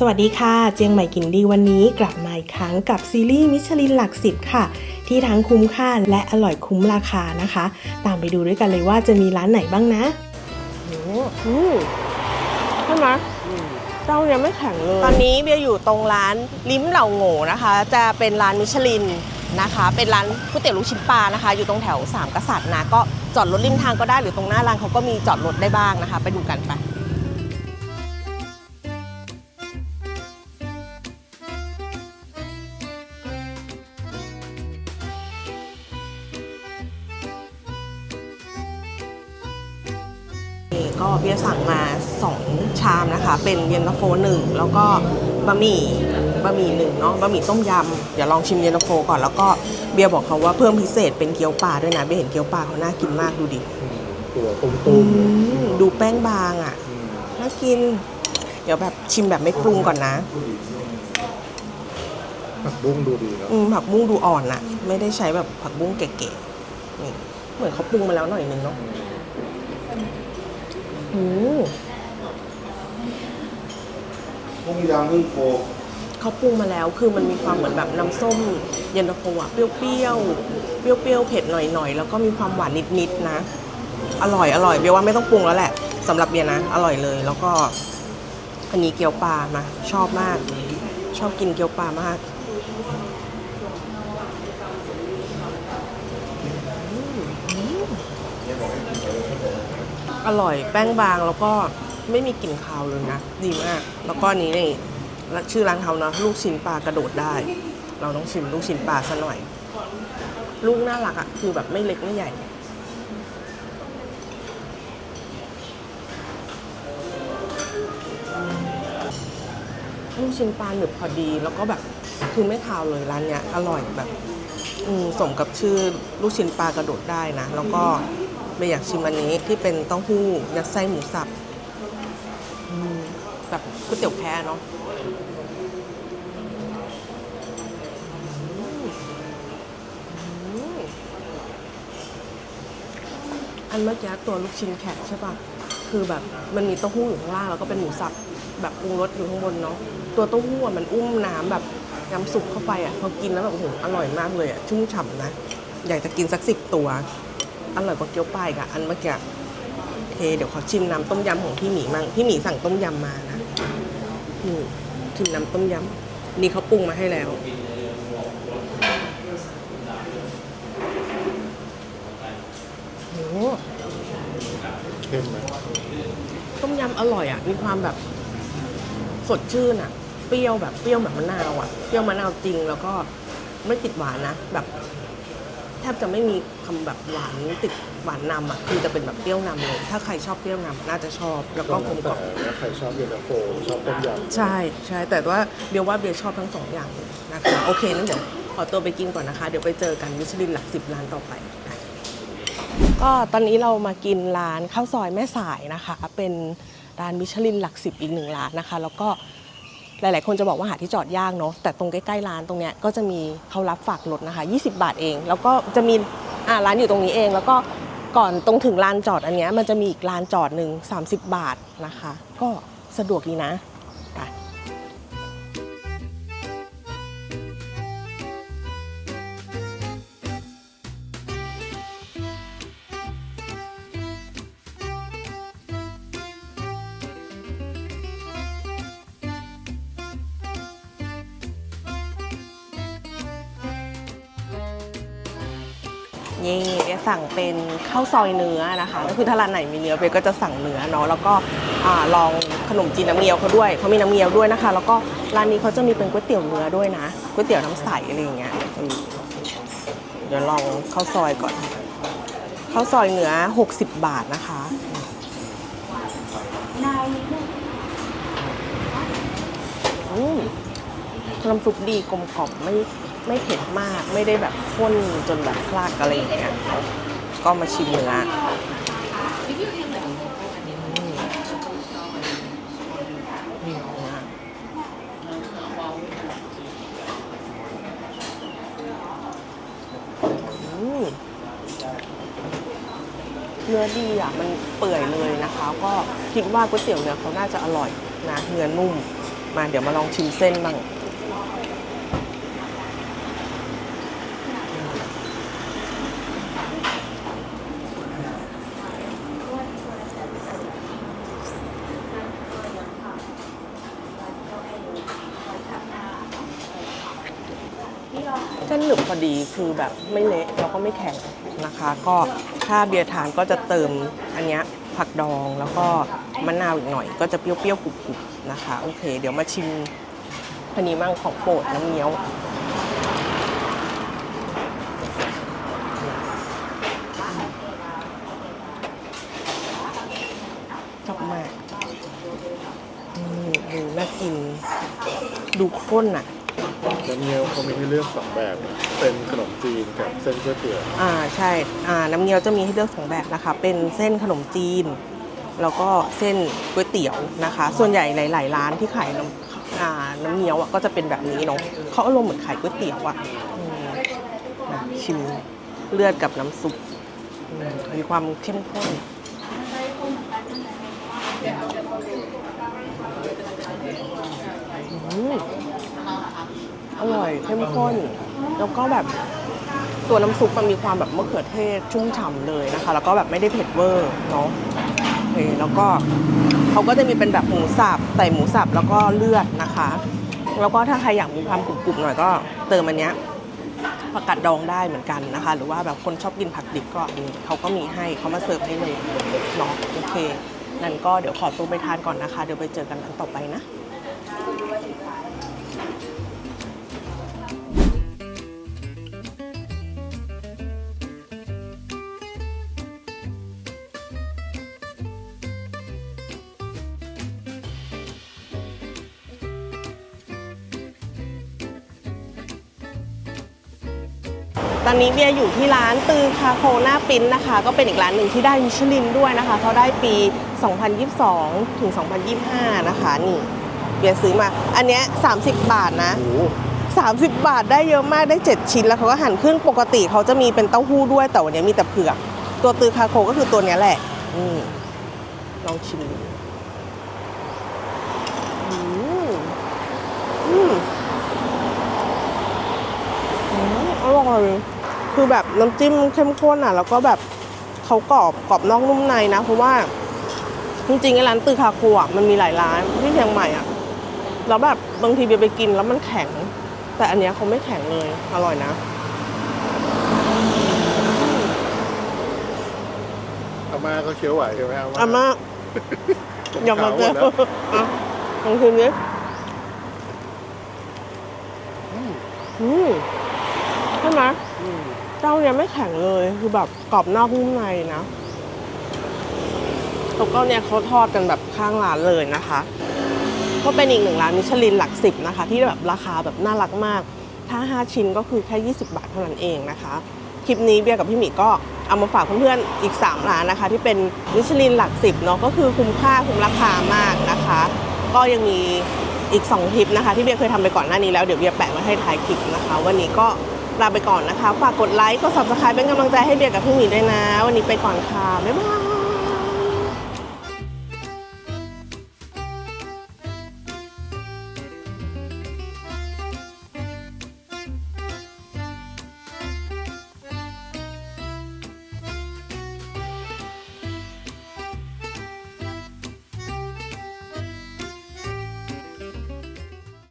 สวัสดีค่ะ เจียงใหม่กินดีวันนี้กลับมาอีกครั้งกับซีรีส์มิชลินหลักสิบค่ะ ที่ทั้งคุ้มค่าและอร่อยคุ้มราคานะคะ ตามไปดูด้วยกันเลยว่าจะมีร้านไหนบ้างนะอืมใช่ไหมเจ้ายังไม่แข็งเลย ตอนนี้เบียร์อยู่ตรงร้านลิ้มเหล่าโง่นะคะ จะเป็นร้านมิชลินนะคะ เป็นร้านก๋วยเตี๋ยวลูกชิ้นปลานะคะ อยู่ตรงแถวสามกษัตริย์นะก็จอดรถริมทางก็ได้หรือตรงหน้าร้านเขาก็มีจอดรถได้บ้างนะคะ ไปดูกันไป นี่ก็เบียร์สั่งมา 2 ชามนะคะ เป็นเย็นตาโฟหนึ่งแล้วก็บะหมี่บะหมี่หนึ่งเนาะบะหมี่ต้มยำเดี๋ยวลองชิมเย็นตาโฟก่อนแล้วก็เบียร์บอกเขาว่าเพิ่มพิเศษเป็นเกี๊ยวปลาด้วยนะเบียร์เห็นเกี๊ยวปลาเขาน่ากินมากดูดิตัวตุ้อืมมดูแป้งบางอะ่ะน่ากิน เดี๋ยวแบบชิมแบบไม่ปรุงก่อนนะๆผักบุ้งดูดีเนาะอืมผักบุ้งดูอ่อนอะไม่ได้ใช้แบบผักบุ้งเก๋ๆนี่เหมือนเขาปรุงมาแล้วหน่อยนึงเนาะ อืมต้มยำนึ่งโคเขาปรุงมาแล้วคือมันมีความเหมือนแบบน้ำส้มเย็นตาโฟอะเปรี้ยวๆเปรี้ยวๆเผ็ดหน่อยๆแล้วก็มีความหวานนิดๆนะ อร่อยอร่อยเบียร์ว่าไม่ต้องปรุงแล้วแหละสำหรับเบียร์นะ อร่อยเลย แล้วก็อันนี้เกี๊ยวปลามาชอบมาก ชอบกินเกี๊ยวปลามากอ อร่อยแป้งบางแล้วก็ไม่มีกลิ่นคาวเลยนะ ดีมาก แล้วก็นี้นี่ชื่อร้านเขาเนะลูกชิ้นปลากระโดดได้ เราต้องชิมลูกชิ้นปลาซะหน่อย ลูกน่ารักอะคือแบบไม่เล็กไม่ใหญ่ลูกชิ้นปลาหนึบพอดี แล้วก็แบบคือไม่คาวเลยร้านเนี้ยอร่อยแบบอืสมกับชื่อลูกชิ้นปลากระโดดได้นะ แล้วก็ ไม่อยากชิมอันนี้ที่เป็นเต้าหู้ยัดไส้หมูสับแบบก๋วยเตี๋ยวแพ้เนาะอันเมื่อกี้ตัวลูกชิ้นแข็งใช่ปะคือแบบมันมีเต้าหู้อยู่ข้างล่างแล้วก็เป็นหมูสับแบบปรุงรสอยู่ข้างบนเนาะตัวเต้าหู้มันอุ้มน้ำแบบน้ำซุปเข้าไปอะพอกินแล้วแบบโอ้โหอร่อยมากเลยอะชุ่มฉ่ำนะ อยากจะกินสักสิบตัว อร่อยกว่าเกี๊ยวปลาอีกะอันเมื่อกี้โอเค เดี๋ยวขอชิมน้ำต้มยำของพี่หมีมั่งพี่หมีสั่งต้มยำมานะอืมชิมน้ำต้มยำนี่เขาปรุงมาให้แล้วโอ้เข้มไหมต้มยำอร่อยอะ มีความแบบสดชื่นอะ เปรี้ยวแบบเปรี้ยวแบบมะนาวอะ เปรี้ยวมะนาวจริงแล้วก็ไม่ติดหวานนะ แบบ แทบจะไม่มีคำแบบหวานติดหวานนำอะคือจะเป็นแบบเปรี้ยวนำเลย ถ้าใครชอบเปรี้ยวนำน่าจะชอบแล้วก็กลมกล่อมแต่ว่าใครชอบเย็นตาโฟชอบต้มยำใช่ใช่แต่ว่าเบียร์ว่าเบียร์ชอบทั้งสองอย่างเลยนะคะโอเคนั่นเดี๋ยวขอตัวไปกินก่อนนะคะ เดี๋ยวไปเจอกันมิชลินหลักสิบร้านต่อไปนะก็ตอนนี้เรามากินร้านข้าวซอยแม่สายนะคะ เป็นร้านมิชลินหลักสิบอีกหนึ่งร้านนะคะ แล้วก็ หลาย ๆ คนจะบอกว่าหาที่จอดยากเนาะแต่ตรงใกล้ๆร้านตรงเนี้ยก็จะมีเขารับฝากรถนะคะ 20 บาทเอง แล้วก็จะมีอ่าร้านอยู่ตรงนี้เอง แล้วก็ก่อนตรงถึงลานจอดอันเนี้ยมันจะมีอีกลานจอดหนึ่ง30 บาทนะคะ ก็สะดวกดีนะ นี่เบียสั่งเป็นข้าวซอยเนื้อนะคะ ก็คือถ้าร้านไหนมีเนื้อเบียก็จะสั่งเนื้อเนาะแล้วก็อลองขนมจีนน้ำเงี้ยวเขาด้วยเขามีน้ำเงี้ยวด้วยนะคะ แล้วก็ร้านนี้เขาจะมีเป็นก๋วยเตี๋ยวเนื้อด้วยนะก๋วยเตี๋ยวน้ำใสอะไรอย่างเงี้ยเดี๋ยวลองข้าวซอยก่อนข้าวซอยเนื้อ 60 บาทนะคะน้ำซุปดีกลมกล่อมไม่ ไม่เผ็ดมากไม่ได้แบบข้นจนแบบคลากอะไรอย่างเงี้ยก็มาชิมเนื้ออืมนี่เนื้ออืมเนื้อดีอะมันเปื่อยเลยนะคะ ก็คิดว่าก๋วยเตี๋ยวเนื้อเขาน่าจะอร่อยนะเนื้อนุ่ม มาเดี๋ยวมาลองชิมเส้นบ้าง เส้น หนึบพอดีคือแบบไม่เละแล้วก็ไม่แข็งนะคะ ก็ถ้าเบียร์ทานก็จะเติมอันเนี้ยผักดองแล้วก็มะนาวอีกหน่อย ก็จะเปรี้ยวๆกรุบๆนะคะ โอเค เดี๋ยวมาชิมอันนี้มั่งของโปรดน้ำเงี้ยวชอบมากดูน่ากิน ดูข้นอะ น้ำเงี้ยวเขามีให้เลือกสองแบบ เป็นขนมจีนกับเส้นก๋วยเตี๋ยวอ่าใช่อ่าน้ำเงี้ยวจะมีให้เลือกสองแบบนะคะ เป็นเส้นขนมจีน แล้วก็เส้นก๋วยเตี๋ยวนะคะ ส่วนใหญ่หลาย ๆ ร้านที่ขายน้ำอ่าน้ำเงี้ยวอะก็จะเป็นแบบนี้เนาะเขาอารมณ์เหมือนขายก๋วยเตี๋ยวอะอืมนะชิมเลือดกับน้ำซุปอืมมีความเข้มข้นอืมอ ร่อยเข้มข้น แล้วก็แบบตัวน้ำซุปมันมีความแบบมะเขือเทศชุ่มฉ่ำเลยนะคะ แล้วก็แบบไม่ได้เผ็ดเวอร์เนาะโอเคแล้วก็เขาก็จะมีเป็นแบบหมูสับใส่หมูสับแล้วก็เลือดนะคะ แล้วก็ถ้าใครอยากมีความกรุบๆหน่อยก็เติมอันเนี้ยผักกาดดองได้เหมือนกันนะคะ หรือว่าแบบคนชอบกินผักดิบก็อันนี้เขาก็มีให้เขามาเสิร์ฟให้เลยเนาะโอเคนั่นก็เดี๋ยวขอตัวไปทานก่อนนะคะ เดี๋ยวไปเจอกันร้านต่อไปนะ ตอนนี้เบียร์อยู่ที่ร้านตือคาโคหน้าปิ้นนะคะ ก็เป็นอีกร้านหนึ่งที่ได้มิชลินด้วยนะคะ เขาได้ปี 2022 ถึง 2025 นะคะ นี่เบียร์ซื้อมา อันเนี้ย30 บาทนะโอ้โห30 บาทได้เยอะมากได้ 7 ชิ้นแล้วเขาก็หั่นครึ่งปกติเขาจะมีเป็นเต้าหู้ด้วยแต่วันนี้มีแต่เผือกตัวตือคาโคก็คือตัวเนี้ยแหละอืมลองชิมดูอืมอืมอืมอร่อย คือแบบน้ำจิ้มเข้มข้นอะ แล้วก็แบบเขากรอบกรอบนอกนุ่มในนะ เพราะว่า จริงๆไอ้ร้านตือคาโคอะมันมีหลายร้านที่เชียงใหม่อะแล้วแบบบางทีเบียร์ไปกินแล้วมันแข็ง แต่อันเนี้ยเขาไม่แข็งเลยอร่อยนะอาม่าก็เคี้ยวไหวใช่ไหมอาม่าอย่ามาเจอขวหดแล้วอะลองชิมดิอืมอืมใช่ไหมอืมเจ้าเนี้ยไม่แข็งเลยคือแบบกรอบนอกนุ่มในนะแล้วก็เนี่ยเขาทอดกันแบบข้างร้านเลยนะคะ ก็เป็นอีกหนึ่งร้านมิชลินหลักสิบนะคะ ที่แบบราคาแบบน่ารักมาก ถ้า 5 ชิ้นก็คือแค่ 20 บาทเท่านั้นเองนะคะ คลิปนี้เบียร์กับพี่หมีก็เอามาฝากเพื่อนๆอีก 3 ร้านนะคะ ที่เป็นมิชลินหลักสิบเนาะก็คือคุ้มค่าคุ้มราคามากนะคะ ก็ยังมีอีก 2 คลิปนะคะ ที่เบียร์เคยทำไปก่อนหน้านี้แล้วเดี๋ยวเบียร์แปะไว้ให้ท้ายคลิปนะคะ วันนี้ก็ ลาไปก่อนนะคะ ฝากกดไลค์ กด subscribe เป็นกำลังใจให้เบียร์กับพี่หมีด้วยนะ วันนี้ไปก่อนค่ะ บ๊ายบาย